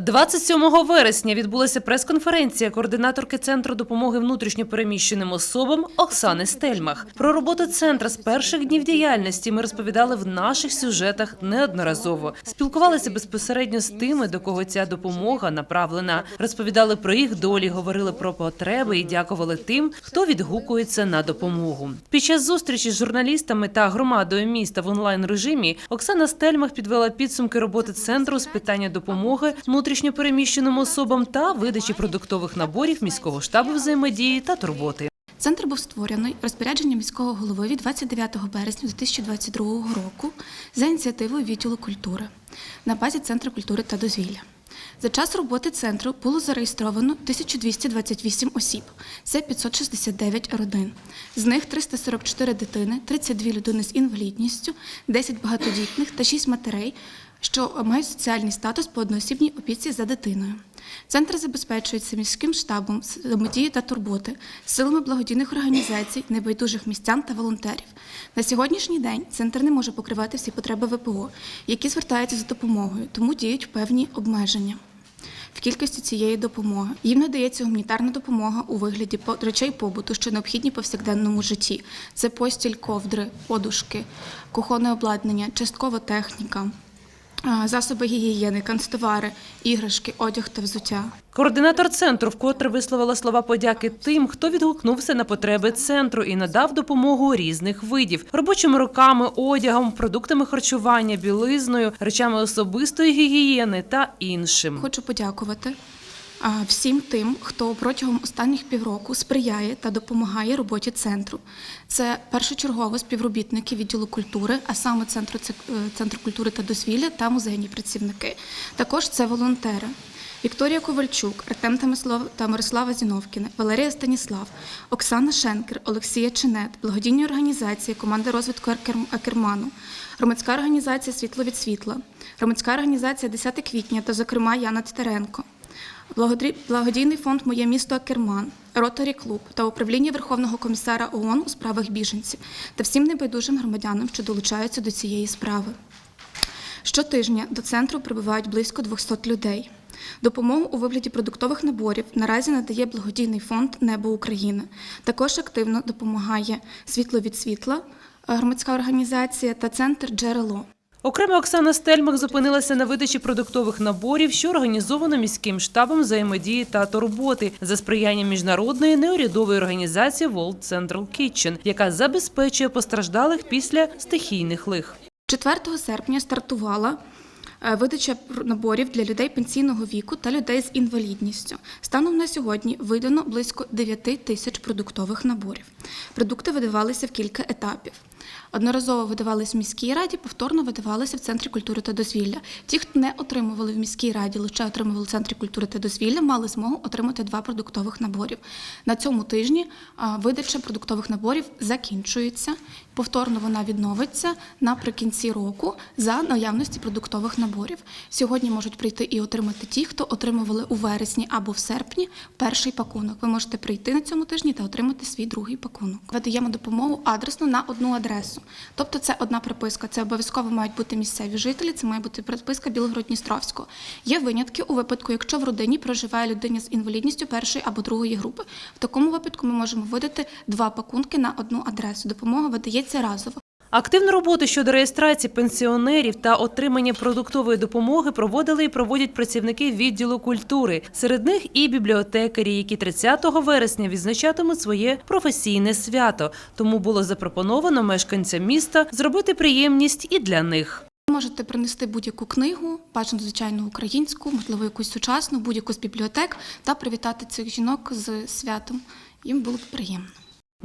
27 вересня відбулася прес-конференція координаторки Центру допомоги внутрішньопереміщеним особам Оксани Стельмах. Про роботу центра з перших днів діяльності ми розповідали в наших сюжетах неодноразово. Спілкувалися безпосередньо з тими, до кого ця допомога направлена. Розповідали про їх долі, говорили про потреби і дякували тим, хто відгукується на допомогу. Під час зустрічі з журналістами та громадою міста в онлайн режимі Оксана Стельмах підвела підсумки роботи центру з питання допомоги внутрішньопереміщеним особам та видачі продуктових наборів міського штабу взаємодії та турботи. Центр був створений розпорядженням міського голови від 29 березня 2022 року за ініціативою відділу культури на базі Центру культури та дозвілля. За час роботи центру було зареєстровано 1228 осіб. Це 569 родин. З них 344 дитини, 32 людини з інвалідністю, 10 багатодітних та 6 матерей, що мають соціальний статус по одноосібній опіці за дитиною. Центр забезпечується міським штабом взаємодії та турботи, силами благодійних організацій, небайдужих містян та волонтерів. На сьогоднішній день центр не може покривати всі потреби ВПО, які звертаються за допомогою, тому діють певні обмеження. В кількості цієї допомоги їм надається гуманітарна допомога у вигляді речей побуту, що необхідні повсякденному житті. Це постіль, ковдри, подушки, кухонне обладнання, часткова техніка, засоби гігієни, канцтовари, іграшки, одяг та взуття. Координатор центру вкотре висловила слова подяки тим, хто відгукнувся на потреби центру і надав допомогу різних видів робочими руками, одягом, продуктами харчування, білизною, речами особистої гігієни та іншим. Хочу подякувати всім тим, хто протягом останніх півроку сприяє та допомагає роботі центру. Це першочергово співробітники відділу культури, а саме центру е, центру культури та дозвілля та музейні працівники. Також це волонтери. Вікторія Ковальчук, Артем Тамислав та Мирослава Зіновкіна, Валерія Станіслав, Оксана Шенкер, Олексія Чинет, благодійні організації, команда розвитку Акерману, громадська організація Світло від світла, громадська організація 10 квітня та, зокрема, Яна Титаренко. Благодійний фонд Моє місто Акерман, Ротарі Клуб та управління Верховного комісара ООН у справах біженців та всім небайдужим громадянам, що долучаються до цієї справи. Щотижня до центру прибувають близько 200 людей. Допомогу у вигляді продуктових наборів наразі надає благодійний фонд Небо України. Також активно допомагає Світло від світла, громадська організація та центр Джерело. Окремо Оксана Стельмах зупинилася на видачі продуктових наборів, що організовано міським штабом взаємодії та турботи за сприяння міжнародної неурядової організації World Central Kitchen, яка забезпечує постраждалих після стихійних лих. 4 серпня стартувала видача наборів для людей пенсійного віку та людей з інвалідністю. Станом на сьогодні видано близько 9 тисяч продуктових наборів. Продукти видавалися в кілька етапів. Одноразово видавалися в міській раді, повторно видавалися в Центрі культури та дозвілля. Ті, хто не отримували в міській раді, лише отримували в Центрі культури та дозвілля, мали змогу отримати два продуктових наборів. На цьому тижні видача продуктових наборів закінчується. Повторно вона відновиться наприкінці року за наявності продуктових наборів. Сьогодні можуть прийти і отримати ті, хто отримували у вересні або в серпні перший пакунок. Ви можете прийти на цьому тижні та отримати свій другий пакунок. Видаємо допомогу адресно на одну адресу. Тобто це одна приписка. Це обов'язково мають бути місцеві жителі. Це має бути приписка Білогород-Дністровського. Є винятки у випадку, якщо в родині проживає людина з інвалідністю першої або другої групи. В такому випадку ми можемо видати два пакунки на одну адресу. Допомога видається разово. Активну роботу щодо реєстрації пенсіонерів та отримання продуктової допомоги проводили і проводять працівники відділу культури. Серед них і бібліотекарі, які 30 вересня відзначатимуть своє професійне свято. Тому було запропоновано мешканцям міста зробити приємність і для них. Можете принести будь-яку книгу, бажано звичайно українську, можливо, якусь сучасну, будь-яку з бібліотек та привітати цих жінок з святом. Їм було б приємно.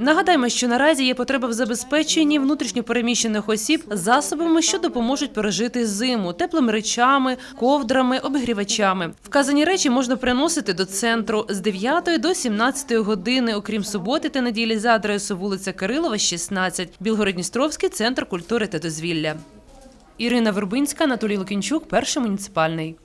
Нагадаємо, що наразі є потреба в забезпеченні внутрішньопереміщених осіб засобами, що допоможуть пережити зиму, теплими речами, ковдрами, обігрівачами. Вказані речі можна приносити до центру з 9 до 17 години, окрім суботи та неділі за адресою вулиця Кирилова, 16, Білгород-Дністровський центр культури та дозвілля. Ірина Вербинська, Анатолій Лукінчук, перший муніципальний.